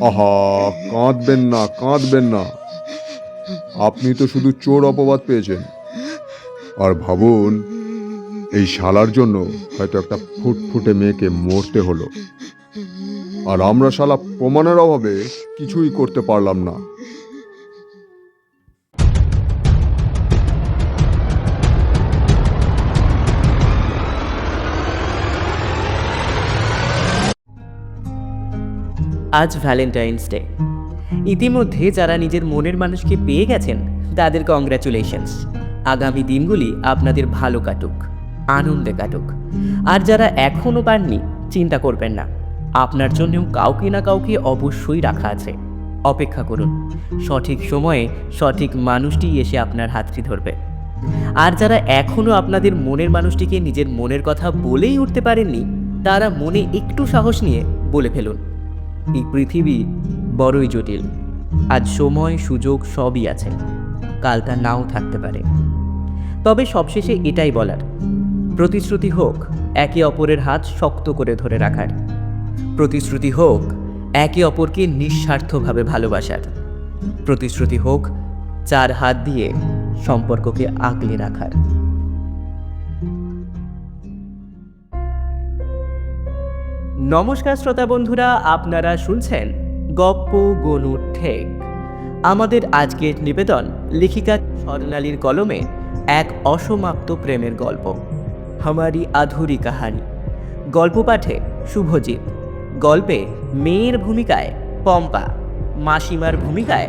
আহা, কাঁদবেন না কাঁদবেন না। আপনি তো শুধু চোর অপবাদ পেয়েছেন। আর ভাবুন, এই শালার জন্য হয়তো একটা ফুটফুটে মেয়েকে মরতে হলো। আর আমরা শালা প্রমাণের অভাবে কিছুই করতে পারলাম না। আজ ভ্যালেন্টাইন্স ডে ইতিমধ্যে যারা নিজের মনের মানুষকে পেয়ে গেছেন, তাদের কংগ্রাচুলেশনস আগামী দিনগুলি আপনাদের ভালো কাটুক, আনন্দে কাটুক। আর যারা এখনও পাননি, চিন্তা করবেন না। আপনার জন্যও কাউকে না কাউকে অবশ্যই রাখা আছে। অপেক্ষা করুন, সঠিক সময়ে সঠিক মানুষটি এসে আপনার হাতটি ধরবে। আর যারা এখনও আপনাদের মনের মানুষটিকে নিজের মনের কথা বলেই উঠতে পারেননি, তারা মনে একটু সাহস নিয়ে বলে ফেলুন। এই পৃথিবী বড়ই জটিল। আজ সময়, সুযোগ সবই আছে। কাল তা নাও থাকতে পারে। তবে সবশেষে এটাই বলার। প্রতিশ্রুতি হোক, একে অপরের হাত শক্ত করে ধরে রাখার। প্রতিশ্রুতি হোক, একে অপরকে নিঃস্বার্থভাবে ভালোবাসার। প্রতিশ্রুতি হোক, চার হাত দিয়ে সম্পর্ককে আগলে রাখার। নমস্কার শ্রোতা বন্ধুরা, আপনারা শুনছেন গপ্প গনু ঠেক। আমাদের আজকের নিবেদন লেখিকা স্বর্ণালীর কলমে এক অসমাপ্ত প্রেমের গল্প, হামারি আধুরি কাহানি। গল্প পাঠে শুভজিৎ। গল্পে মেয়ের ভূমিকায় পম্পা, মাসিমার ভূমিকায়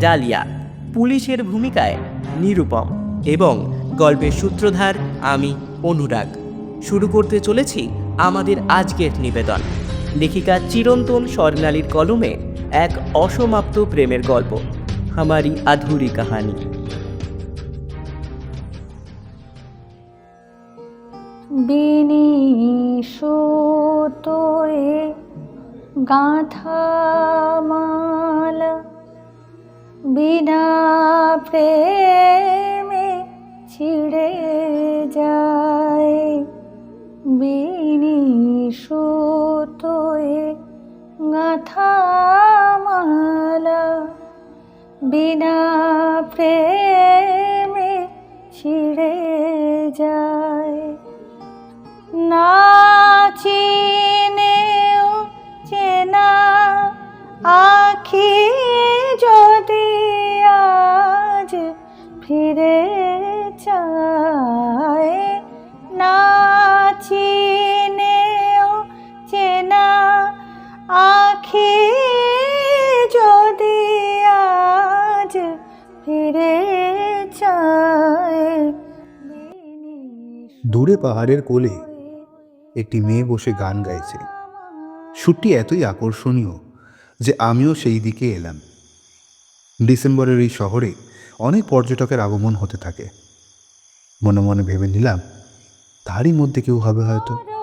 ডালিয়া, পুলিশের ভূমিকায় নিরুপম এবং গল্পের সূত্রধার আমি অনুরাগ। শুরু করতে চলেছি আমাদের আজকের নিবেদন। লেখিকা চিরন্তন স্বর্ণালীর কলমে এক অসমাপ্ত প্রেমের গল্প হামারি আধুরি কাহানি। বিনিশোতয়ে গাঁথামাল বিনা প্রেমে বিনা প্রেমে দূরে পাহাড়ের কোলে একটি মেয়ে বসে গান গাইছে। সুরটি এতই আকর্ষণীয় যে আমিও সেই দিকে এলাম। ডিসেম্বরের এই শহরে অনেক পর্যটকের আগমন হতে থাকে। মনে মনে ভেবে নিলাম, তারই মধ্যে কেউ হবে হয়তো।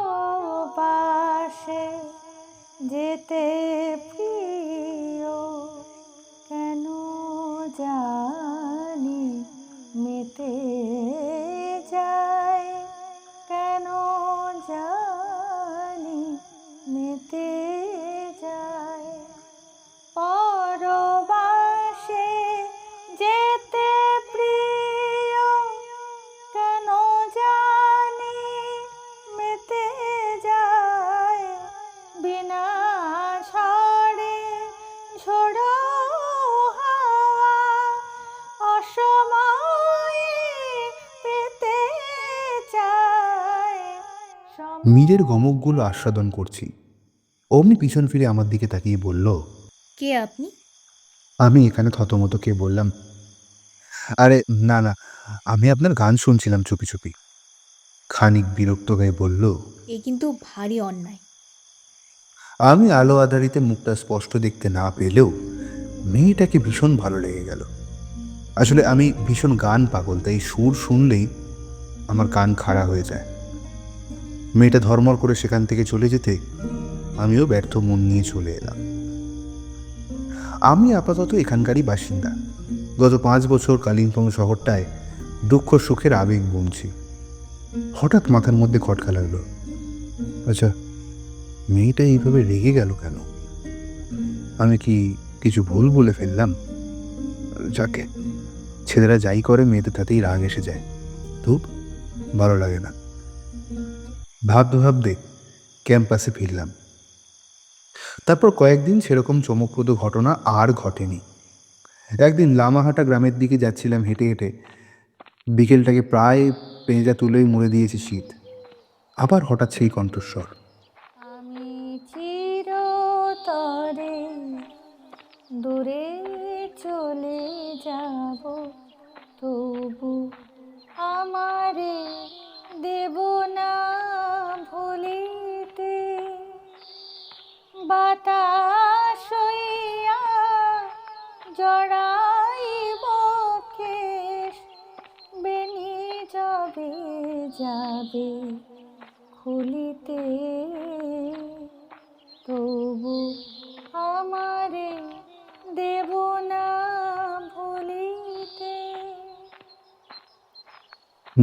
মীরের গমকগুলো আস্বাদন করছি। অমনি পিছন ফিরে আমার দিকে তাকিয়ে বলল কে আপনি? আমি এখানে থতমত কে বললাম আরে না না আমি আপনার গান শুনছিলাম চুপি চুপি। খানিক বিরক্ত হয়ে বলল এ কিন্তু ভারী অন্যায়। আমি আলো আধারিতে মুখটা স্পষ্ট দেখতে না পেলেও মেয়েটাকে ভীষণ ভালো লেগে গেল। আসলে আমি ভীষণ গান পাগল তাই সুর শুনলেই আমার কান খাড়া হয়ে যায়। মেয়েটা ধর্মর করে সেখান থেকে চলে যেতে আমিও ব্যর্থ মন নিয়ে চলে এলাম। আমি আপাতত এখানকারই বাসিন্দা। গত পাঁচ বছর কালিম্পং শহরটায় দুঃখ সুখের আবেগ বুনছি। হঠাৎ মাথার মধ্যে খটকা লাগল। আচ্ছা মেয়েটা এইভাবে রেগে গেল কেন? আমি কি কিছু ভুল বলে ফেললাম? যাকে, ছেলেরা যাই করে মেয়েদের তাতেই রাগ এসে যায়। ধূপ, ভালো লাগে না। ভাবতে ভাবতে ক্যাম্পাসে ফিরলাম। তারপর কয়েকদিন সেরকম চমকপ্রদ ঘটনা আর ঘটেনি। একদিন লামাহাটা গ্রামের দিকে যাচ্ছিলাম হেঁটে হেঁটে। বিকেলটাকে প্রায় পেঁজা তুলেই মুড়ে দিয়েছে শীত। আবার হঠাৎ সেই কণ্ঠস্বর।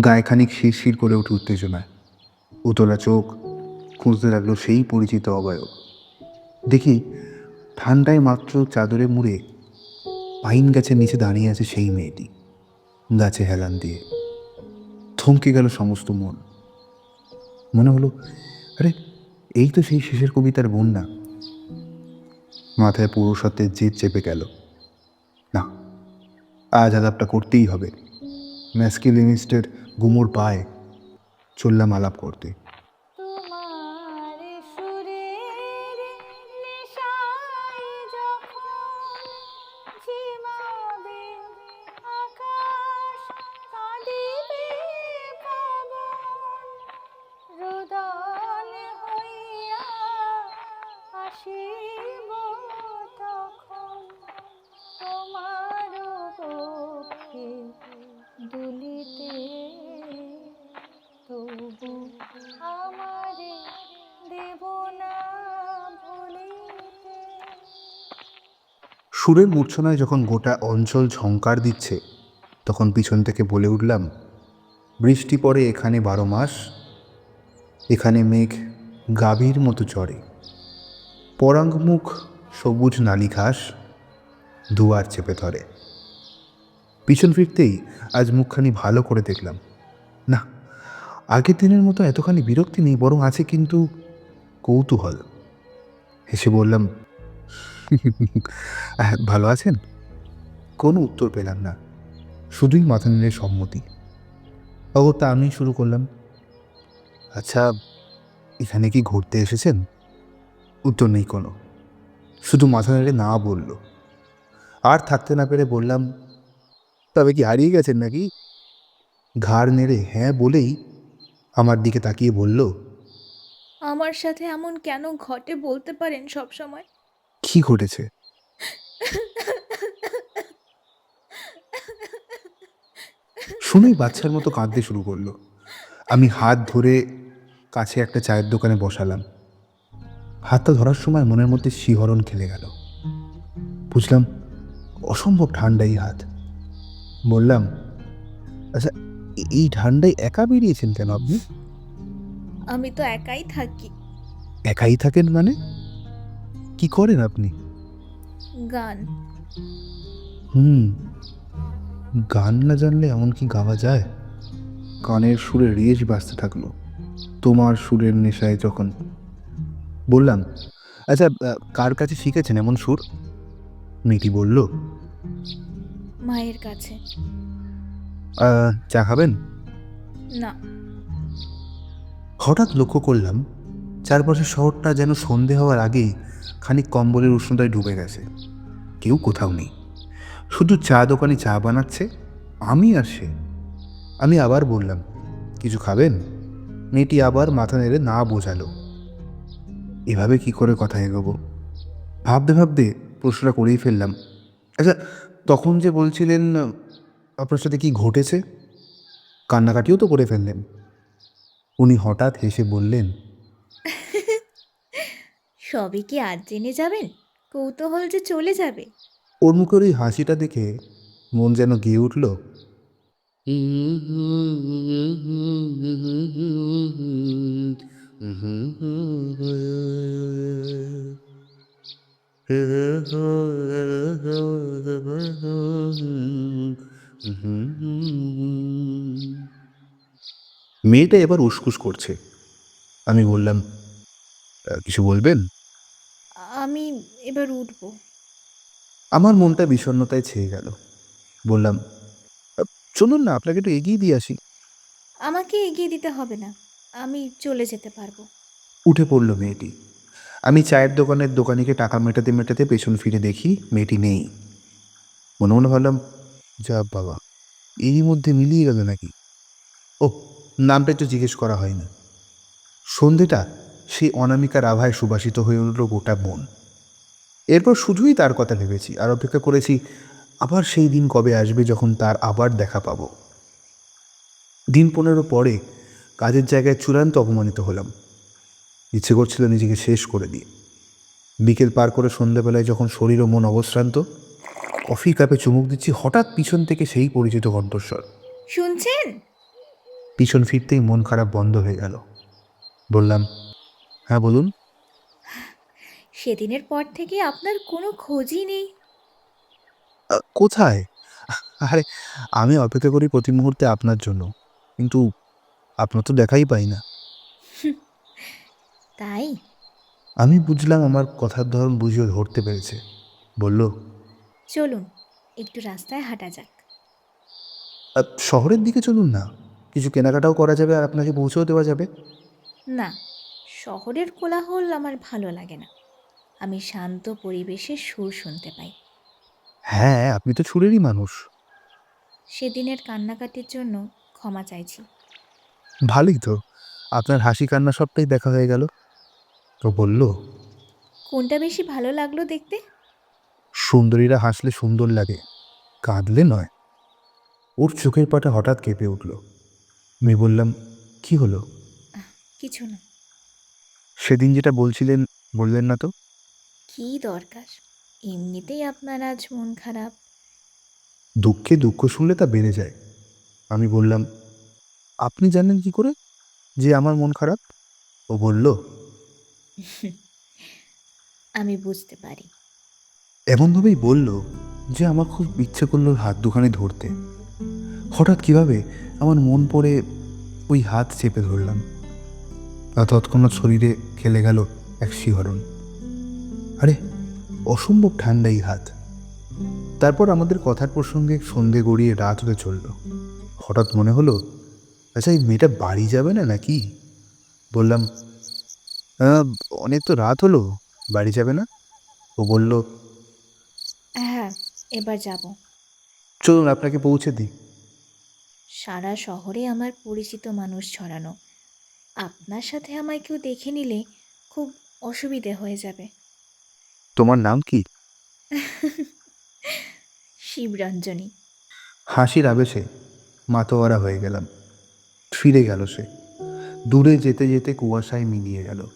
গায়ে খানিক শিরশির করে উঠে উত্তেজনায়। উতলা চোখ খুঁজতে লাগল সেই পরিচিত অবয়ব। দেখি ঠান্ডায় মাত্র চাদরে মুড়ে পাইন গাছের নিচে দাঁড়িয়ে আছে সেই মেয়েটি। গাছে হেলান দিয়ে থমকে গেল সমস্ত মন। মনে হলো, আরে, এই তো সেই শেষের কবিতার বন্যা। মাথায় পুরুষত্বের জেদ চেপে গেল। না, আজ আদাবটা করতেই হবে। ম্যাসকিলিনিস্টের গুমোর পায়ে চললাম আলাপ করতে। সুরের মূর্ছনায় যখন গোটা অঞ্চল ঝংকার দিচ্ছে, তখন পিছন থেকে বলে উঠলাম, বৃষ্টি পড়ে এখানে বারো মাস, এখানে মেঘ গাভীর মতো চড়ে। পরাঙ্গমুখ সবুজ নালি ঘাস, দুয়ার চেপে ধরে। পিছন ফিরতেই আজ মুখখানি ভালো করে দেখলাম। না, আগের দিনের মতো এতখানি বিরক্তি নেই, বরং আছে কিন্তু কৌতূহল। হেসে বললাম ভালো আছেন? কোনো উত্তর পেলাম না। শুধুই মাথা নেড়ে সম্মতি। অগত্যা আমি শুরু করলাম। আচ্ছা এখানে কি ঘুরতে এসেছেন? উত্তর নেই কোনো। শুধু মাথা নেড়ে না বলল। আর থাকতে না পেরে বললাম, তবে কি হারিয়ে গেছেন নাকি? ঘাড় নেড়ে হ্যাঁ বলেই আমার দিকে তাকিয়ে বলল, আমার সাথে এমন কেন ঘটে বলতে পারেন সব সময় কি ঘটেছে? শুনেই বাচ্চার মতো কাঁদতে শুরু করল। আমি হাত ধরে কাছে একটা চায়ের দোকানে বসালাম। হাতটা ধরার সময় মনের মধ্যে শিহরণ খেলে গেল। বুঝলাম অসম্ভব ঠান্ডা এই হাত। বললাম আচ্ছা এই ঠান্ডায় একা বেরিয়েছেন কেন আপনি? আমি তো একাই থাকি। একাই থাকেন মানে? কি করেন আপনি? গান। হুম। গান না জানলে এমন কি গাওয়া যায়? কানের সুরে রেজ বাজতে থাকল। তোমার সুরের নেশায় যখন। বললাম আচ্ছা কার কাছে শিখেছেন এমন সুর? মেয়েটি বলল মায়ের কাছে। "আহ, চা খাবেন? না। হঠাৎ লক্ষ্য করলাম চারপাশের শহরটা যেন সন্ধে হওয়ার আগেই খানিক কম্বলের উষ্ণতায় ডুবে গেছে। কেউ কোথাও নেই। শুধু চা দোকানে চা বানাচ্ছে, আমি আর সে। আমি আবার বললাম, কিছু খাবেন? মেয়েটি আবার মাথা নেড়ে না বোঝালো। এভাবে কি করে কথা এগোবো? ভাবতে ভাবতে প্রশ্নটা করেই ফেললাম। আচ্ছা তখন যে বলছিলেন, আপনার সাথে কি ঘটেছে? কান্নাকাটিও তো করে ফেললেন। উনি হঠাৎ হেসে বললেন সবই কি আজ জেনে যাবেন? কৌতূহল যে চলে যাবে। ওর মুখের ওই হাসিটা দেখে মন যেন গিয়ে উঠল। মেয়েটা এবার উসকুস করছে। আমি বললাম "আহ, কিছু বলবেন? আমি এবার উঠবো। আমার মনটা বিষণ্ণতায় ছেয়ে গেল। বললাম "আহ, চলুন না আপনাকে একটু এগিয়ে দিয়ে আসি। আমাকে এগিয়ে দিতে হবে না আমি চলে যেতে পারব। উঠে পড়ল মেয়েটি। আমি চায়ের দোকানের দোকানিকে টাকা মেটাতে মেটাতে পেছন ফিরে দেখি মেয়েটি নেই। মনে মনে ভাবলাম যা বাবা এরই মধ্যে মিলিয়ে গেল নাকি? ও নামটা একটু জিজ্ঞেস করা হয় না সন্ধেটা সেই অনামিকার আভায় সুবাসিত হয়ে উঠল গোটা মন। এরপর শুধুই তার কথা ভেবেছি আর অপেক্ষা করেছি আবার সেই দিন কবে আসবে যখন তার আবার দেখা পাবো। দিন পনেরো পরে কাজের জায়গায় চূড়ান্ত অপমানিত হলাম। ইচ্ছে করছিল নিজেকে শেষ করে দিয়ে বিকেল পার করে সন্ধ্যাবেলায় যখন শরীর ও মন অবশ্রান্ত কফি কাপে চুমুক দিচ্ছি হঠাৎ পিছন থেকে সেই পরিচিত কণ্ঠস্বর। শুনছেন? পিছন ফিরতেই মন খারাপ বন্ধ হয়ে গেল। বললাম হ্যাঁ বলুন। সেদিনের পর থেকে আপনার কোনো খোঁজই নেই। আহ, কোথায়? আরে আমি অপেক্ষা করি প্রতি মুহূর্তে আপনার জন্য। কিন্তু আপনার তো দেখাই পাই না। তাই? আমি বুঝলাম আমার কথার ধরন বুঝিয়ে ধরতে পেরেছে। বলল চলুন একটু রাস্তায় হাঁটা যাক। আহ, শহরের দিকে চলুন না। কিছু কেনাকাটাও করা যাবে আর আপনাকে পৌঁছেও দেওয়া যাবে। না শহরের কোলাহল আমার ভালো লাগে না। আমি শান্ত পরিবেশে সুর শুনতে পাই। হ্যাঁ আপনি তো সুরেরই মানুষ। সেদিনের কান্নাকাটির জন্য ক্ষমা চাইছি। ভালোই তো। আপনার হাসি কান্না সবটাই দেখা হয়ে গেল। তো বলল কোনটা বেশি ভালো লাগল দেখতে? সুন্দরীরা হাসলে সুন্দর লাগে কাঁদলে নয়। ওর চোখের পাটা হঠাৎ কেঁপে উঠল। আমি বললাম কি হলো? কিছু না। সেদিন যেটা বলছিলেন বললেন না তো? কি দরকার? এমনিতেই আপনার আজ মন খারাপ। দুঃখে দুঃখ শুনলে তা বেড়ে যায়। আমি বললাম আপনি জানেন কি করে যে আমার মন খারাপ? ও বলল আমি বুঝতে পারি। এমনভাবেই বলল যে আমার খুব ইচ্ছে করল হাত দুখানে ধরতে। হঠাৎ কীভাবে আমার মন পড়ে ওই হাত চেপে ধরলাম। আর তৎক্ষণাৎ শরীরে খেলে গেল এক শিহরণ। আরে অসম্ভব ঠান্ডা এই হাত। তারপর আমাদের কথার প্রসঙ্গে সন্ধে গড়িয়ে রাত হতে চলল। হঠাৎ মনে হলো আচ্ছা এই মেয়েটা বাড়ি যাবে না নাকি? বললাম "আহ, অনেক তো রাত হলো বাড়ি যাবে না? ও বলল হ্যাঁ এবার যাব। চলুন আপনাকে পৌঁছে দিই। সারা শহরে আমার পরিচিত মানুষ ছড়ানো। আপনার সাথে আমায় কেউ দেখে নিলে খুব অসুবিধে হয়ে যাবে। তোমার নাম কি? শিবরঞ্জনী। হাসির আবেশে মাতোয়ারা হয়ে গেলাম। ফিরে গেল সে। দূরে যেতে যেতে কুয়াশায় মিলিয়ে গেল।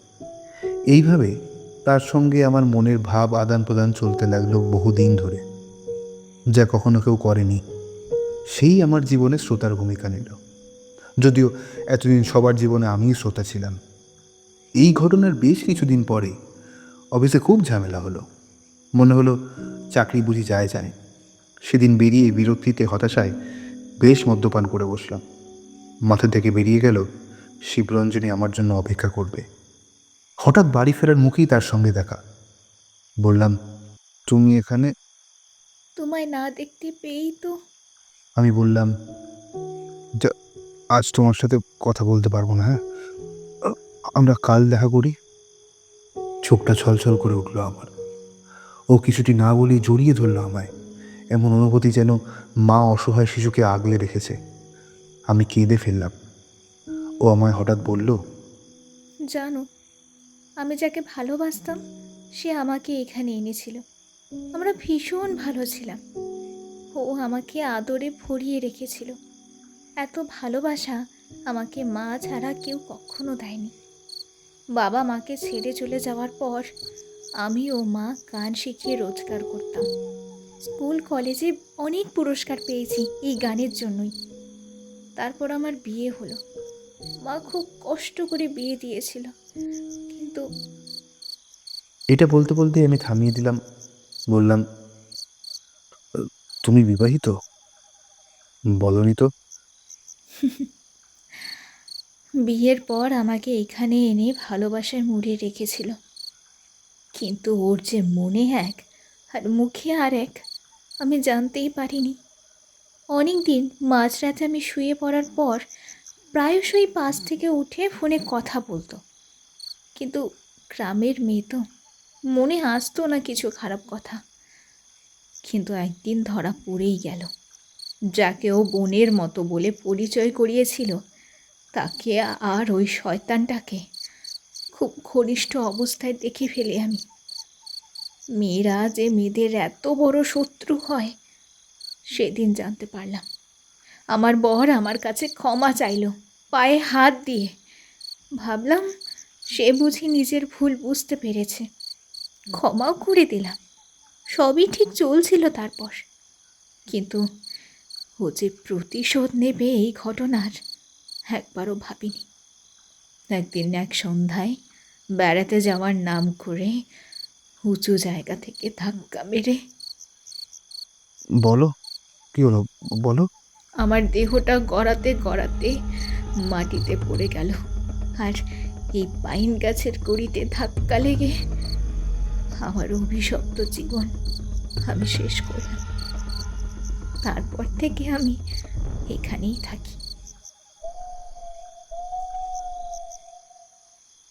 এইভাবে তার সঙ্গে আমার মনের ভাব আদান প্রদান চলতে লাগল বহুদিন ধরে। যা কখনো কেউ করেনি। সেই আমার জীবনে শ্রোতার ভূমিকা নিল। যদিও এতদিন সবার জীবনে আমিই শ্রোতা ছিলাম। এই ঘটনার বেশ কিছুদিন পরে অফিসে খুব ঝামেলা হলো। মনে হলো চাকরি বুঝি যায় যায়। সেদিন বেরিয়ে বিরক্তিতে হতাশায় বেশ মদ্যপান করে বসলাম। মাথা থেকে বেরিয়ে গেল শিবরঞ্জনী আমার জন্য অপেক্ষা করবে। হঠাৎ বাড়ি ফেরার মুখেই তার সঙ্গে দেখা। বললাম তুমি এখানে? তোমায় না দেখতে পেয়েই তো। আমি বললাম "যা, আজ তোমার সাথে কথা বলতে পারব না হ্যাঁ? আমরা কাল দেখা করি। চোখটা ছলছল করে উঠল আমার। ও কিছুটি না বলেই জড়িয়ে ধরলো আমায়। এমন অনুভূতি যেন মা অসহায় শিশুকে আগলে রেখেছে। আমি কেঁদে ফেললাম। ও আমায় হঠাৎ বলল, জানো, আমি যাকে ভালোবাসতাম, সে আমাকে এখানে এনেছিল। আমরা ভীষণ ভালো ছিলাম। ও আমাকে আদরে ভরিয়ে রেখেছিল। এত ভালোবাসা আমাকে মা ছাড়া কেউ কখনো দেয়নি। বাবা মাকে ছেড়ে চলে যাওয়ার পর আমি ও মা গান শিখিয়ে রোজগার করতাম। স্কুল, কলেজে অনেক পুরস্কার পেয়েছি এই গানের জন্যই। তারপর আমার বিয়ে হলো। মা খুব কষ্ট করে বিয়ে দিয়েছিল। কিন্তু এটা বলতে বলতে আমি থামিয়ে দিলাম। বললাম তুমি বিবাহিত? বলনি তো? বিয়ের পর আমাকে এখানে এনে ভালোবাসার মুড়ে রেখেছিল। কিন্তু ওর যে মনে এক আর মুখে আর এক, আমি জানতেই পারিনি। অনেক দিন মাঝরাতে আমি শুয়ে পড়ার পর প্রায়শই পাশ থেকে উঠে ফোনে কথা বলতো। কিন্তু গ্রামের মেয়ে তো মনে আসতো না কিছু খারাপ কথা। কিন্তু একদিন ধরা পড়েই গেল। যাকে ও বোনের মতো বলে পরিচয় করিয়েছিল, তাকে আর ওই শয়তানটাকে খুব ঘনিষ্ঠ অবস্থায় দেখে ফেলি আমি। মেয়েরা যে মেয়েদের এত বড় শত্রু হয়, সেদিন জানতে পারলাম। আমার বর আমার কাছে ক্ষমা চাইলো, পায়ে হাত দিয়ে। ভাবলাম সে বুঝি নিজের ভুল বুঝতে পেরেছে। ক্ষমাও করে দিলাম। সবই ঠিক চলছিল তারপর। কিন্তু ও যে প্রতিশোধ নেবে এই ঘটনার একবারও ভাবিনি। একদিন এক সন্ধ্যায় বেড়াতে যাওয়ার নাম করে উঁচু জায়গা থেকে ধাক্কা মেরে বলো কি হলো? বলো। আমার দেহটা গড়াতে গড়াতে মাটিতে পড়ে গেল। আর এই পাইন গাছের কড়িতে ধাক্কা লেগে আমার অভিশপ্ত জীবন আমি শেষ করলাম। তারপর থেকে আমি এখানেই থাকি।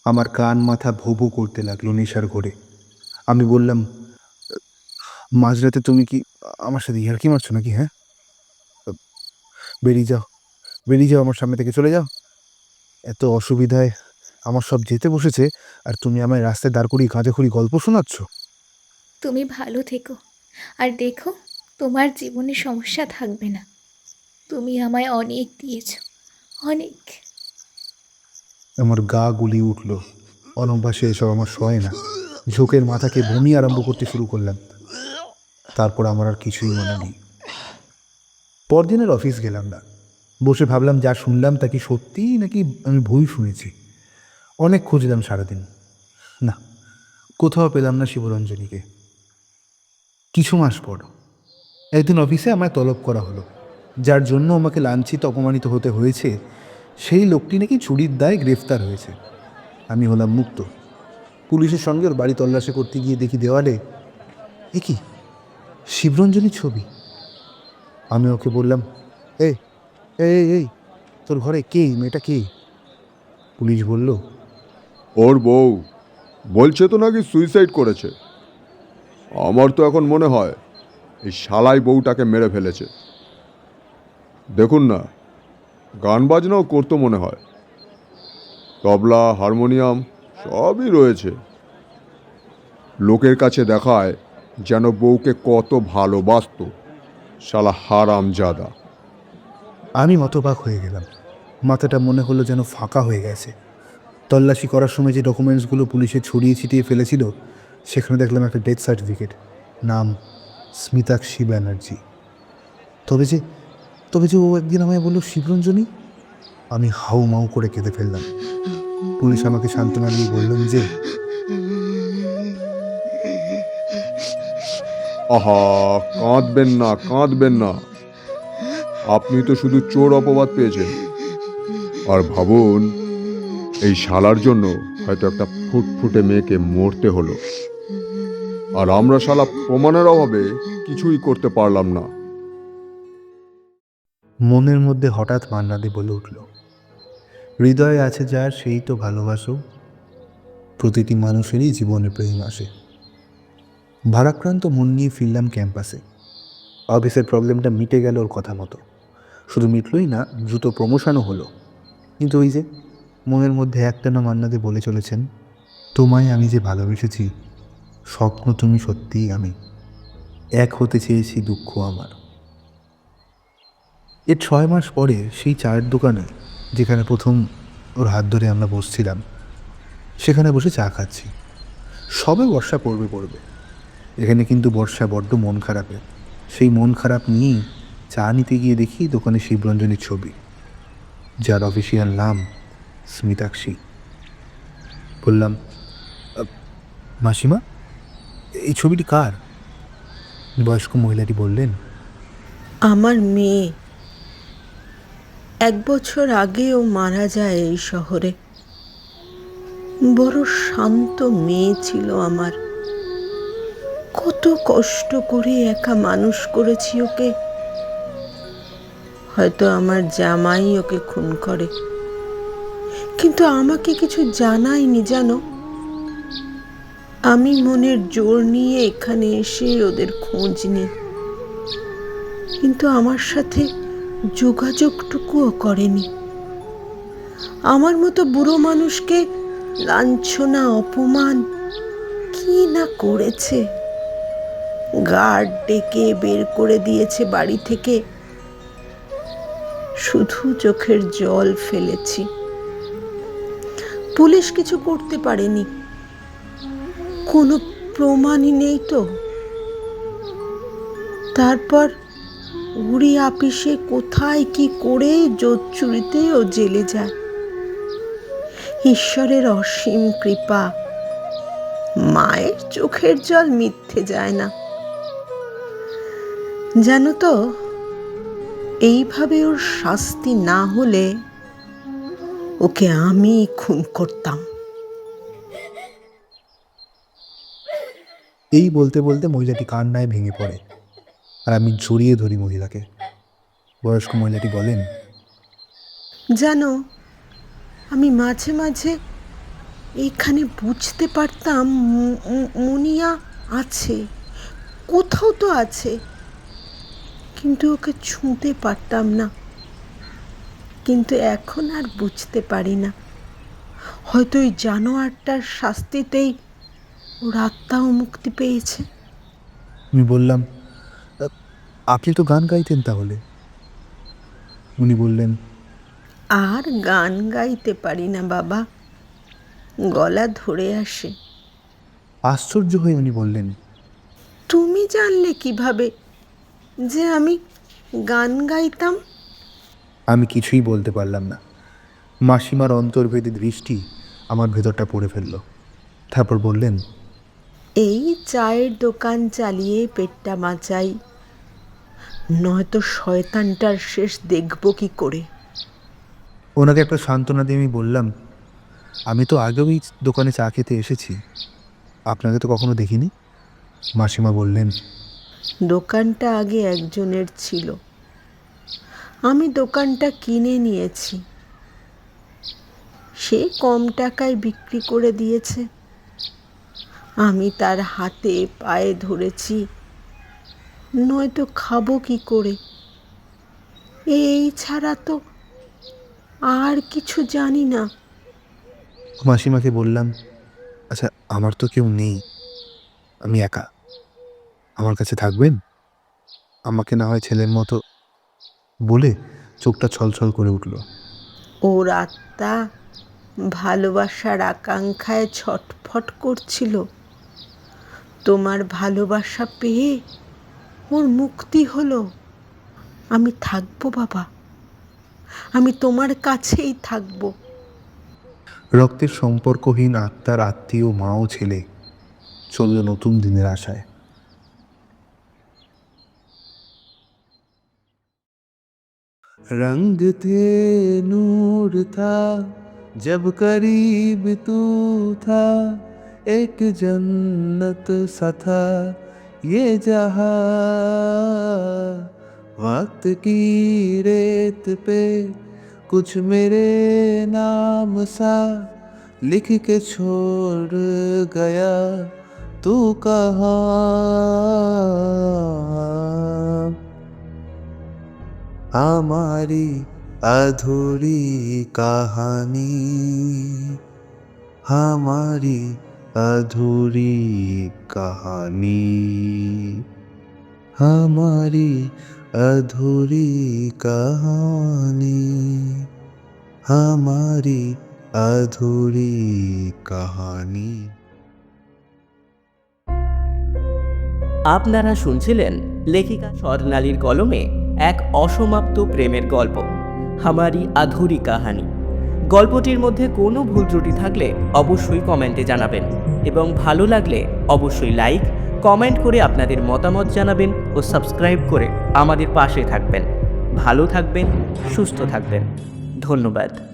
আমার কান মাথা ভোবো করতে লাগল নেশার ঘরে। আমি বললাম মাঝরাতে তুমি কি আমার সাথে ইয়ার্কি মারছো নাকি হ্যাঁ? বেরিয়ে যাও বেরিয়ে যাও আমার সামনে থেকে চলে যাও। এত অসুবিধায় আমার সব যেতে বসেছে আর তুমি আমায় রাস্তায় দাঁড় করিয়ে কাঁচা গল্প শোনাচ্ছ? তুমি ভালো থেকো আর দেখো তোমার জীবনে সমস্যা থাকবে না। তুমি আমায় অনেক দিয়েছ, অনেক। আমার গা গুলি উঠল। অনভ্যাসে এসব আমার সয় না। ঝোঁকের মাথাকে বমি আরম্ভ করতে শুরু করলাম। তারপর আমার আর কিছুই মনে নেই। পরদিনের অফিস গেলাম না। বসে ভাবলাম, যা শুনলাম তা কি সত্যিই নাকি আমি ভুল শুনেছি? অনেক খুঁজলাম সারাদিন। না, কোথাও পেলাম না শিবরঞ্জনীকে। কিছু মাস পর একদিন অফিসে আমায় তলব করা হলো। যার জন্য আমাকে লাঞ্ছিত অপমানিত হতে হয়েছে সেই লোকটি নাকি চুরির দায়ে গ্রেফতার হয়েছে। আমি হলাম মুক্ত। পুলিশের সঙ্গে ওর বাড়ি তল্লাশি করতে গিয়ে দেখি দেওয়ালে এ কি? শিবরঞ্জনীর ছবি। আমি ওকে বললাম এই, এই তোর ঘরে কে? মেয়েটা কে? পুলিশ বলল ওর বউ। বলছে তো নাকি সুইসাইড করেছে। আমার তো এখন মনে হয় এই শালাই বউটাকে মেরে ফেলেছে। দেখুন না, গান বাজনাও করতো মনে হয়। তবলা, হারমোনিয়াম সবই রয়েছে। লোকের কাছে দেখায় যেন বউকে কত ভালোবাসতো, শালা হারাম জাদা আমি মতবাক হয়ে গেলাম। মাথাটা মনে হলো যেন ফাঁকা হয়ে গেছে। তল্লাশি করার সময় যে ডকুমেন্টসগুলো পুলিশে ছড়িয়ে ছিটিয়ে ফেলেছিল, সেখানে দেখলাম একটা ডেথ সার্টিফিকেট নাম স্মিতাক্ষী ব্যানার্জি। তবে যে তবে যে ও একদিন আমায় বলল, শিবরঞ্জনী? আমি হাউ মাউ করে কেঁদে ফেললাম। পুলিশ আমাকে সান্ত্বনা দিয়ে বললেন যে, আহা, কাঁদবেন না কাঁদবেন না। আপনি তো শুধু চোর অপবাদ পেয়েছেন। আর ভাবুন, এই শালার জন্য হয়তো একটা ফুটফুটে মেয়েকে মরতে হলো। আর আমরা শালা প্রমাণের অভাবে কিছুই করতে পারলাম না। মনের মধ্যে হঠাৎ মান্নাদে বলে উঠল, হৃদয়ে আছে যার, সেই তো ভালোবাসো। প্রতিটি মানুষেরই জীবনে প্রেম আসে। ভারাক্রান্ত মন নিয়ে ফিরলাম ক্যাম্পাসে। অফিসের প্রবলেমটা মিটে গেল ওর কথা মতো। শুধু মিটলই না, দ্রুত প্রমোশনও হলো। কিন্তু ওই যে, মনের মধ্যে একটা না মান্নাদে বলে চলেছেন, তোমায় আমি যে ভালোবেসেছি স্বপ্ন তুমি সত্যিই আমি। এক হতে চেয়েছি দুঃখ আমার। এর ছয় মাস পরে সেই চায়ের দোকানে, যেখানে প্রথম ওর হাত ধরে আমরা বসছিলাম, সেখানে বসে চা খাচ্ছি। সবে বর্ষা পড়বে পড়বে। এখানে কিন্তু বর্ষা বড্ড মন খারাপের। সেই মন খারাপ নিয়েই চা নিতে গিয়ে দেখি দোকানে শিবরঞ্জনীর ছবি, যার অফিসিয়াল নাম স্মিতাক্ষী। বললাম মাসিমা? এই ছবিটি কার? বয়স্ক মহিলাটি বললেন। আমার মেয়ে। এক বছর আগে ও মারা যায় এই শহরে। বড় শান্ত মেয়ে ছিল আমার। কত কষ্ট করে একা মানুষ করেছি ওকে। হয়তো আমার জামাই ওকে খুন করে। কিন্তু আমাকে কিছু জানায়নি জানো? আমি মনের জোর নিয়ে এখানে এসে ওদের খোঁজ নিই। কিন্তু আমার সাথে যোগাযোগটুকুও করেনি। আমার মতো বুড়ো মানুষকে লাঞ্ছনা, অপমান কি না করেছে? গার্ড ডেকে বের করে দিয়েছে বাড়ি থেকে। শুধু চোখের জল ফেলেছি। পুলিশ কিছু করতে পারেনি। কোনো প্রমাণই নেই তো। তারপর উড়ি আপিসে কোথায় কি করে জোচ্চুরিতে ও জেলে যায়। ঈশ্বরের অসীম কৃপা, মায়ের চোখের জল মিথ্যে যায় না। জানো তো, এইভাবে ওর শাস্তি না হলে ওকে আমি খুন করতাম। এই বলতে বলতে মহিলাটি কান্নায় ভেঙে পড়ে আর আমি জড়িয়ে ধরি মহিলাকে। বয়স্ক মহিলাটি বলেন, জানো, আমি মাঝে মাঝে এখানে বুঝতে পারতাম মুনিয়া আছে, কোথাও তো আছে, কিন্তু ওকে ছুঁতে পারতাম না। কিন্তু এখন আর বুঝতে পারি না। হয়তো ওই জানোয়ারটার শাস্তিতেই ওর আত্মাও মুক্তি পেয়েছে। আমি বললাম আপনি তো গান গাইতেন তাহলে? উনি বললেন আর গান গাইতে পারি না বাবা গলা ধরে আসে। আশ্চর্য হয়ে উনি বললেন তুমি জানলে কীভাবে যে আমি গান গাইতাম? আমি কিছুই বলতে পারলাম না। মাসিমার অন্তর্ভেদী দৃষ্টি আমার ভেতরটা পড়ে ফেলল। তারপর বললেন এই চায়ের দোকান চালিয়ে পেটটা মাচাই নয়তো শয়তানটার শেষ দেখব কি করে। ওনাকে একটা সান্ত্বনা দিয়ে আমি বললাম আমি তো আগেও এই দোকানে চা খেতে এসেছি। আপনাকে তো কখনো দেখিনি? মাসিমা বললেন। দোকানটা আগে একজনের ছিল। আমি দোকানটা কিনে নিয়েছি। সে কম টাকায় বিক্রি করে দিয়েছে। আমি তার হাতে পায়ে ধরেছি। নয়তো খাব কি করে? এই ছাড়া তো আর কিছু জানি না। মাসিমাকে বললাম আচ্ছা আমার তো কেউ নেই। আমি একা। আমার কাছে থাকবেন? আমাকে না হয় ছেলের মতো বলে চোখটা ছলছল করে উঠল। ওর আত্মা ভালোবাসার আকাঙ্ক্ষায় ছটফট করছিল। তোমার ভালোবাসা পেয়ে ওর মুক্তি হলো আমি থাকবো বাবা আমি তোমার কাছেই থাকবো রক্তের সম্পর্কহীন আত্মার আত্মীয় মা ও ছেলে চলল নতুন দিনের আশায় रंग थे नूर था जब करीब तू था एक जन्नत सा था ये जहाँ वक्त की रेत पे कुछ मेरे नाम सा लिख के छोड़ गया, तू कहा? हमारी अधूरी कहानी, हमारी अधूरी कहानी हमारी अधूरी कहानी हमारी अधूरी कहानी আপনারা শুনছিলেন লেখিকা স্বর্ণালীর কলমে এক অসমাপ্ত প্রেমের গল্প হামারি আধুরি কাহানি গল্পটির মধ্যে কোনো ভুল ত্রুটি থাকলে অবশ্যই কমেন্টে জানাবেন এবং ভালো লাগলে অবশ্যই লাইক, কমেন্ট করে আপনাদের মতামত জানাবেন ও সাবস্ক্রাইব করে আমাদের পাশে থাকবেন। ভালো থাকবেন, সুস্থ থাকবেন। ধন্যবাদ।